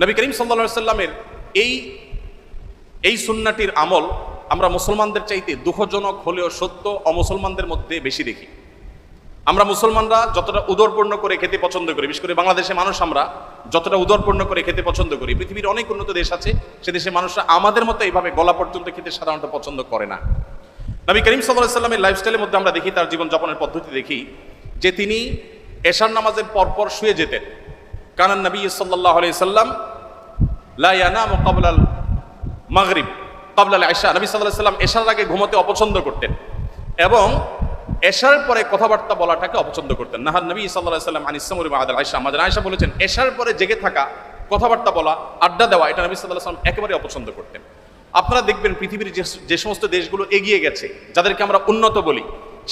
নবী করিম সাল্লা সাল্লামের এই এই সুন্নাটির আমল আমরা মুসলমানদের চাইতে দুঃখজনক হলেও সত্য, অমুসলমানদের মধ্যে বেশি দেখি। আমরা মুসলমানরা যতটা উদরপূর্ণ করে খেতে পছন্দ করি, বিশেষ করে বাংলাদেশে মানুষ আমরা যতটা উদরপূর্ণ করে খেতে পছন্দ করি, পৃথিবীর অনেক উন্নত দেশ আছে, সে দেশে মানুষরা আমাদের মতো এইভাবে গলা পর্যন্ত খেতে সাধারণত পছন্দ করে না। নবী করিম সাল্লাহ সাল্লামের লাইফস্টাইলের মধ্যে আমরা দেখি, তার জীবনযাপনের পদ্ধতি দেখি, যে তিনি এশার নামাজের পরপর শুয়ে যেতেন। কানান নবী সাল্লাহ আলি সাল্লাম লায়ানাম কাবলাল মাগরিব কাবলাল আয়সা নবী সাল্লাহ সাল্লাম এশার আগে ঘুমোতে অপছন্দ করতেন এবং এশার পরে কথাবার্তা বলাটাকে অপছন্দ করতেন। নাহার নবী সাল্লাহ সাল্লাম আনিসামুর আদাল আয়সা আমাদের আয়সা বলেছেন, এশার পরে জেগে থাকা, কথাবার্তা বলা, আড্ডা দেওয়া, এটা নবী সাল্লাহ সাল্লাম একেবারে অপছন্দ করতেন। আপনারা দেখবেন পৃথিবীর যে যে সমস্ত দেশগুলো এগিয়ে গেছে, যাদেরকে আমরা উন্নত বলি,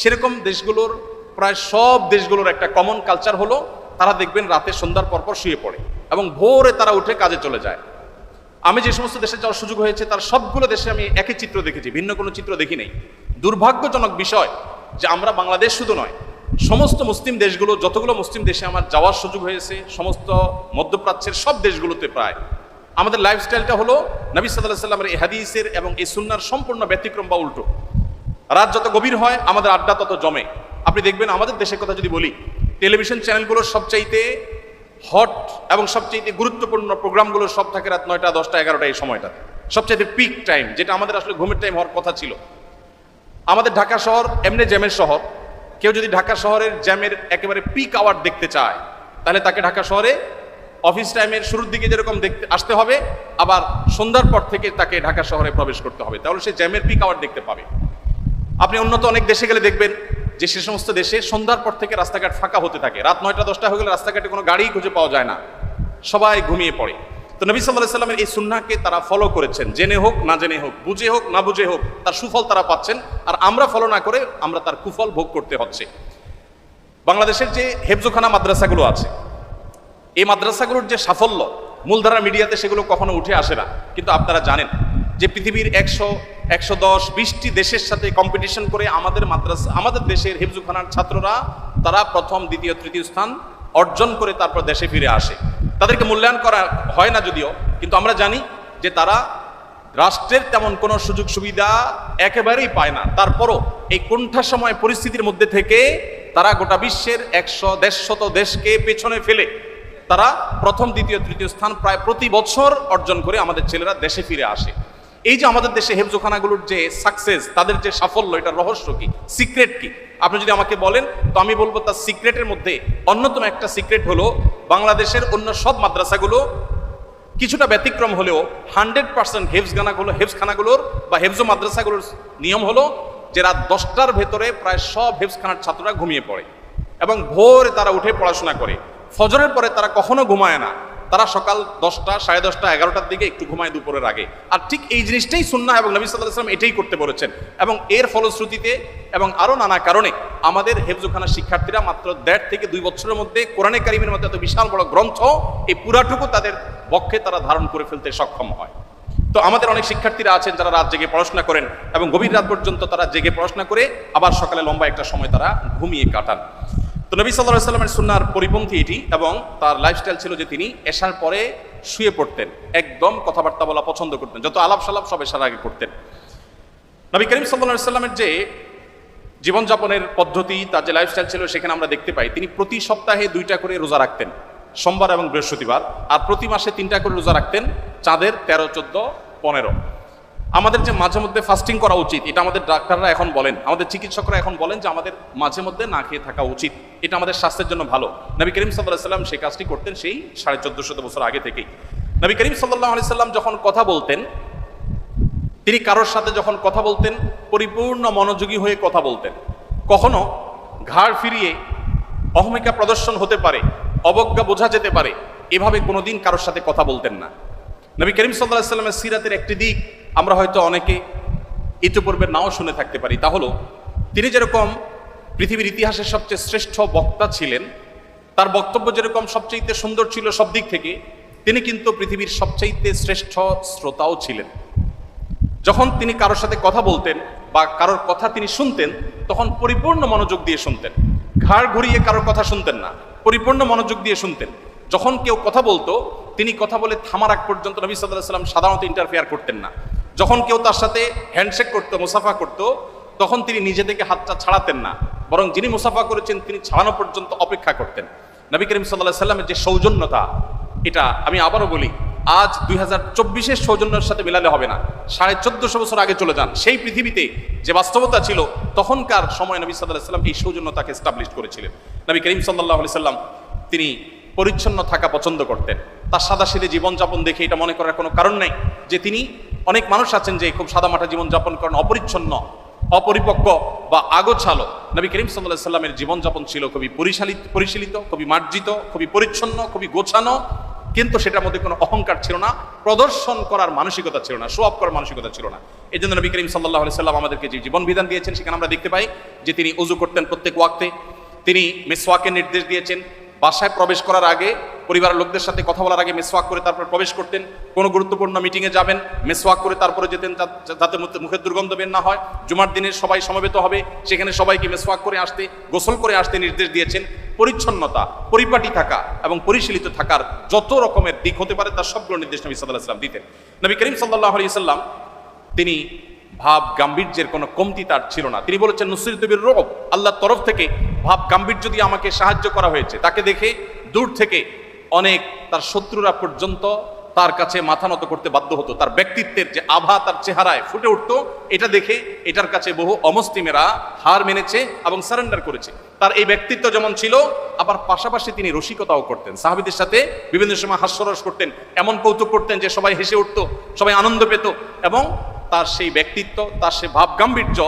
সেরকম দেশগুলোর প্রায় সব দেশগুলোর একটা কমন কালচার হলো, তারা দেখবেন রাতে সন্ধ্যার পরপর শুয়ে পড়ে এবং ভোরে তারা উঠে কাজে চলে যায়। আমি যে সমস্ত দেশে যাওয়ার সুযোগ হয়েছে, তার সবগুলো দেশে আমি একই চিত্র দেখেছি, ভিন্ন কোনো চিত্র দেখি নাই। দুর্ভাগ্যজনক বিষয় যে আমরা বাংলাদেশ শুধু নয়, সমস্ত মুসলিম দেশগুলো, যতগুলো মুসলিম দেশে আমার যাওয়ার সুযোগ হয়েছে, সমস্ত মধ্যপ্রাচ্যের সব দেশগুলোতে প্রায়। আমাদের লাইফস্টাইলটা হলো নবী সাল্লাহ সাল্লামের এই হাদিসের এবং এই সুন্নার সম্পূর্ণ ব্যতিক্রম বা উল্টো। রাত যত গভীর হয়, আমাদের আড্ডা তত জমে। আপনি দেখবেন আমাদের দেশের কথা যদি বলি টেলিভিশন চ্যানেলগুলোর সবচাইতে হট এবং সবচেয়ে গুরুত্বপূর্ণ প্রোগ্রামগুলো সব থাকে রাত নয়টা, দশটা, এগারোটা এই সময়টাতে। সবচাইতে পিক টাইম যেটা আমাদের আসলে ঘুমের টাইম হওয়ার কথা ছিল। আমাদের ঢাকা শহর এমনি জ্যামের শহর। কেউ যদি ঢাকা শহরের জ্যামের একেবারে পিক আওয়ার দেখতে চায়, তাহলে তাকে ঢাকা শহরে অফিস টাইমের শুরুর দিকে যেরকম দেখতে, আসতে হবে, আবার সন্ধ্যার পর থেকে তাকে ঢাকা শহরে প্রবেশ করতে হবে। তাহলে সে জ্যামের পিক আওয়ার দেখতে পাবে। আপনি উন্নত অনেক দেশে গেলে দেখবেন যে সে সমস্ত দেশে সন্ধ্যার পর থেকে রাস্তাঘাট ফাঁকা হতে থাকে। রাত নয়টা, দশটা হয়ে গেলে রাস্তাঘাটে কোনো গাড়ি খুঁজে পাওয়া যায় না। সবাই ঘুমিয়ে পড়ে। তো নবী সাল্লাহ সাল্লামের এই সুন্নাকে তারা ফলো করেছেন। জেনে হোক, না জেনে হোক, বুঝে হোক, না বুঝে হোক, তার সুফল তারা পাচ্ছেন। আর আমরা ফলো না করে আমরা তার কুফল ভোগ করতে হচ্ছে। বাংলাদেশের যে হেফজোখানা মাদ্রাসাগুলো আছে, এই মাদ্রাসাগুলোর যে সাফল্য মূলধারা মিডিয়াতে সেগুলো কখনো উঠে আসে না। কিন্তু আপনারা জানেন যে পৃথিবীর একশো একশো দশ, বিশটি দেশের সাথে কম্পিটিশন করে আমাদের মাদ্রাসা, আমাদের দেশের হেফজুখানার ছাত্ররা, তারা প্রথম, দ্বিতীয়, তৃতীয় স্থান অর্জন করে তারপর দেশে ফিরে আসে। তাদেরকে মূল্যায়ন করা হয় না যদিও, কিন্তু আমরা জানি যে তারা রাষ্ট্রের তেমন কোনো সুযোগ সুবিধা একেবারেই পায় না। তারপরও এই কোণঠা সময় পরিস্থিতির মধ্যে থেকে তারা গোটা বিশ্বের একশো, দেড়শত দেশকে পেছনে ফেলে তারা প্রথম, দ্বিতীয়, তৃতীয় স্থান প্রায় প্রতি বছর অর্জন করে আমাদের ছেলেরা দেশে ফিরে আসে। এই যে আমাদের দেশে হেফজোখানাগুলোর যে সাকসেস তাদের যে সাফল্য, এটা রহস্য কি? সিক্রেট কি? আপনি যদি আমাকে বলেন, তো আমি বলব তার সিক্রেটের মধ্যে অন্যতম একটা সিক্রেট হলো বাংলাদেশের অন্য সব মাদ্রাসাগুলো কিছুটা ব্যতিক্রম হলেও হান্ড্রেড পার্সেন্ট গানাগুলো হেফস বা হেফজো মাদ্রাসাগুলোর নিয়ম হলো যে রাত দশটার ভেতরে প্রায় সব হেফস খানার ছাত্ররা ঘুমিয়ে পড়ে এবং ভোরে তারা উঠে পড়াশোনা করে। ফজরের পরে তারা কখনো ঘুমায় না। তারা সকাল দশটা, সাড়ে দশটা, এগারোটার দিকে একটু ঘুমায় দুপুরের আগে। আর ঠিক এই জিনিসটাই সুন্না এবং নবী সাল্লাহ সাল্লাম এটাই করতে বলেছেন। এবং এর ফলশ্রুতিতে এবং আরও নানা কারণে আমাদের হেফজুখানার শিক্ষার্থীরা মাত্র দেড় থেকে দুই বছরের মধ্যে কোরআনে কারিমের মধ্যে এত বিশাল বড় গ্রন্থ এই পুরাটুকু তাদের পক্ষে তারা ধারণ করে ফেলতে সক্ষম হয়। তো আমাদের অনেক শিক্ষার্থীরা আছেন যারা রাত জেগে পড়াশোনা করেন এবং গভীর রাত পর্যন্ত তারা জেগে পড়াশোনা করে আবার সকালে লম্বা একটা সময় তারা ঘুমিয়ে কাটান। তো নবী সাল্লাহ সাল্লামের সুন্নার পরিপন্থী এটি এবং তার লাইফস্টাইল ছিল যে তিনি এসার পরে শুয়ে পড়তেন, একদম কথাবার্তা বলা পছন্দ করতেন, যত আলাপ সালাপ সব এশার আগে করতেন। নবী করিম সাল্লাহ সাল্লামের যে জীবনযাপনের পদ্ধতি, তার যে লাইফস্টাইল ছিল সেখানে আমরা দেখতে পাই, তিনি প্রতি সপ্তাহে দুইটা করে রোজা রাখতেন, সোমবার এবং বৃহস্পতিবার, আর প্রতি মাসে তিনটা করে রোজা রাখতেন, চাঁদের তেরো, চোদ্দ, পনেরো। আমাদের যে মাঝে মধ্যে ফাস্টিং করা উচিত, এটা আমাদের ডাক্তাররা এখন বলেন, আমাদের চিকিৎসকরা এখন বলেন যে আমাদের মাঝে মধ্যে না খেয়ে থাকা উচিত, এটা আমাদের স্বাস্থ্যের জন্য ভালো। নবী করিম সাল্লাহ সাল্লাম সেই কাজটি করতেন সেই সাড়ে চোদ্দ শত বছর আগে থেকেই। নবী করিম সাল্লাহ আলি সাল্লাম যখন কথা বলতেন, তিনি কারোর সাথে যখন কথা বলতেন, পরিপূর্ণ মনোযোগী হয়ে কথা বলতেন। কখনো ঘাড় ফিরিয়ে অহমিকা প্রদর্শন হতে পারে, অবজ্ঞা বোঝা যেতে পারে, এভাবে কোনোদিন কারোর সাথে কথা বলতেন না। নবী করিম সাল্লাহ সাল্লামের সিরাতের একটি দিক আমরা হয়তো অনেকে ইতিপূর্বে নাও শুনে থাকতে পারি। তা হলো, তিনি যেরকম পৃথিবীর ইতিহাসের সবচেয়ে শ্রেষ্ঠ বক্তা ছিলেন, তার বক্তব্য যেরকম সবচাইতে সুন্দর ছিল সব দিক থেকে, তিনি কিন্তু পৃথিবীর সবচাইতে শ্রেষ্ঠ শ্রোতাও ছিলেন। যখন তিনি কারোর সাথে কথা বলতেন বা কারোর কথা তিনি শুনতেন, তখন পরিপূর্ণ মনোযোগ দিয়ে শুনতেন। ঘাড় ঘুরিয়ে কারোর কথা শুনতেন না, পরিপূর্ণ মনোযোগ দিয়ে শুনতেন। যখন কেউ কথা বলতো, তিনি কথা বলে থামার আগ পর্যন্ত নবী সাল্লাহ সাল্লাম সাধারণত ইন্টারফেয়ার করতেন না। যখন কেউ তার সাথে হ্যান্ডশেক করতো, মুসাফা করতো, তখন তিনি নিজে থেকে হাতটা ছাড়াতেন না। বরং যিনি মুসাফা করেছেন, তিনি ছাড়ানো পর্যন্ত অপেক্ষা করতেন। নবী করিম সাল্লাহ সাল্লামের যে সৌজন্যতা, এটা আমি আবারও বলি, আজ দুই হাজার চব্বিশের সৌজন্যের সাথে মেলালে হবে না। সাড়ে চোদ্দশো বছর আগে চলে যান। সেই পৃথিবীতে যে বাস্তবতা ছিল, তখনকার সময় নবী সাল্লাহ সাল্লাম এই সৌজন্যতাকে এস্টাবলিশ করেছিলেন। নবী করিম সাল্লাহ আলি সাল্লাম তিনি পরিচ্ছন্ন থাকা পছন্দ করতেন। তার সাদা সিধে জীবনযাপন দেখে এটা মনে করার কোনো কারণ নেই যে তিনি অনেক মানুষ আছেন যে খুব সাদামাটা জীবনযাপন করেন, অপরিচ্ছন্ন, অপরিপক্ক বা আগোছালো। নবী করিম সাল্লাহ সাল্লামের জীবনযাপন ছিল খুবই পরিশালিত, পরিশীলিত, খুবই মার্জিত, খুবই পরিচ্ছন্ন, খুবই গোছানো, কিন্তু সেটার মধ্যে কোনো অহংকার ছিল না, প্রদর্শন করার মানসিকতা ছিল না শো করার মানসিকতা ছিল না। এই জন্য নবী করিম সাল্লাহ সাল্লাম আমাদেরকে যে জীবন বিধান দিয়েছেন, সেখানে আমরা দেখতে পাই যে তিনি উজু করতেন প্রত্যেক ওয়াক্তে। তিনি মেসওয়াকের নির্দেশ দিয়েছেন, বাসায় প্রবেশ করার আগে পরিবারের লোকদের সাথে কথা বলার আগে মেসওয়াক করে তারপর প্রবেশ করতেন। কোনো গুরুত্বপূর্ণ মিটিংয়ে যাবেন, মেসওয়াক করে তারপরে যেতেন যাতে মুখের দুর্গন্ধ বের না হয়। জুমার দিনে সবাই সমবেত হবে, সেখানে সবাইকে মেসওয়াক করে আসতে, গোসল করে আসতে নির্দেশ দিয়েছেন। পরিচ্ছন্নতা, পরিপাটি থাকা এবং পরিশীলিত থাকার যত রকমের দিক হতে পারে, তার সবগুলো নির্দেশ নবী সাল্লাহ সাল্লাম দিতেন। নবী করিম সাল্লাহ আলি সাল্লাম তিনি ভাব গাম্ভীর্যের কোনো কমতি তার ছিল না। তিনি বলেছেন নুসরিতবির রোগ আল্লাহর তরফ থেকে ভাব গাম্ভীর্য দিয়ে আমাকে সাহায্য করা হয়েছে, তাকে দেখে দূর থেকে অনেক তার শত্রুরা পর্যন্ত তার কাছে মাথা নত করতে বাধ্য হতো। তার ব্যক্তিত্বের যে আভা তার চেহারায় ফুটে উঠতো, এটা দেখে এটার কাছে বহু অমুসলিমেরা হার মেনেছে এবং সারেন্ডার করেছে। তার এই ব্যক্তিত্ব যেমন ছিল, আবার পাশাপাশি তিনি রসিকতাও করতেন। সাহাবিদের সাথে বিভিন্ন সময় হাস্যরস করতেন, এমন কৌতুক করতেন যে সবাই হেসে উঠতো, সবাই আনন্দ পেত এবং তার সেই ব্যক্তিত্ব, তার সেই ভাব গাম্ভীর্য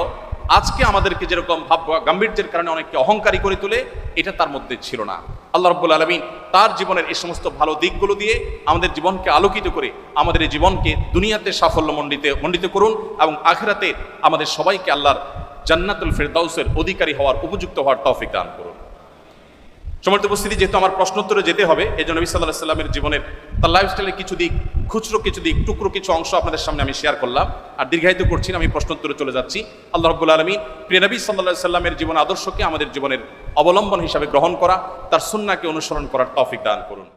আজকে আমাদেরকে যেরকম ভাব গাম্ভীর্যের কারণে অনেককে অহংকারী করে তোলে, এটা তার মধ্যে ছিল না। আল্লাহ রব্বুল আলমিন তার জীবনের এই সমস্ত ভালো দিকগুলো দিয়ে আমাদের জীবনকে আলোকিত করে আমাদের এই জীবনকে দুনিয়াতে সাফল্য মণ্ডিত মণ্ডিত করুন এবং আখেরাতে আমাদের সবাইকে আল্লাহর জান্নাতুল ফেরদাউসের অধিকারী হওয়ার, উপযুক্ত হওয়ার তৌফিক দান করুন। সমর্থ উপস্থিতি, যেহেতু আমার প্রশ্নোত্তরে যেতে হবে এই জন্য নবী সাল্লাহ সাল্লামের জীবনের তার লাইফস্টাইলের কিছু দিক, খুচরো কিছু দিক, টুকরো কিছু অংশ আপনাদের সামনে আমি শেয়ার করলাম। আর দীর্ঘায়িত করছি না, আমি প্রশ্নোত্তরে চলে যাচ্ছি। আল্লাহ রব্বুল আলমী প্রিয় নবী সাল্লাহ সাল্লামের জীবন আদর্শকে আমাদের জীবনের অবলম্বন হিসাবে গ্রহণ করা, তার সুন্নাকে অনুসরণ করার তৌফিক দান করুন।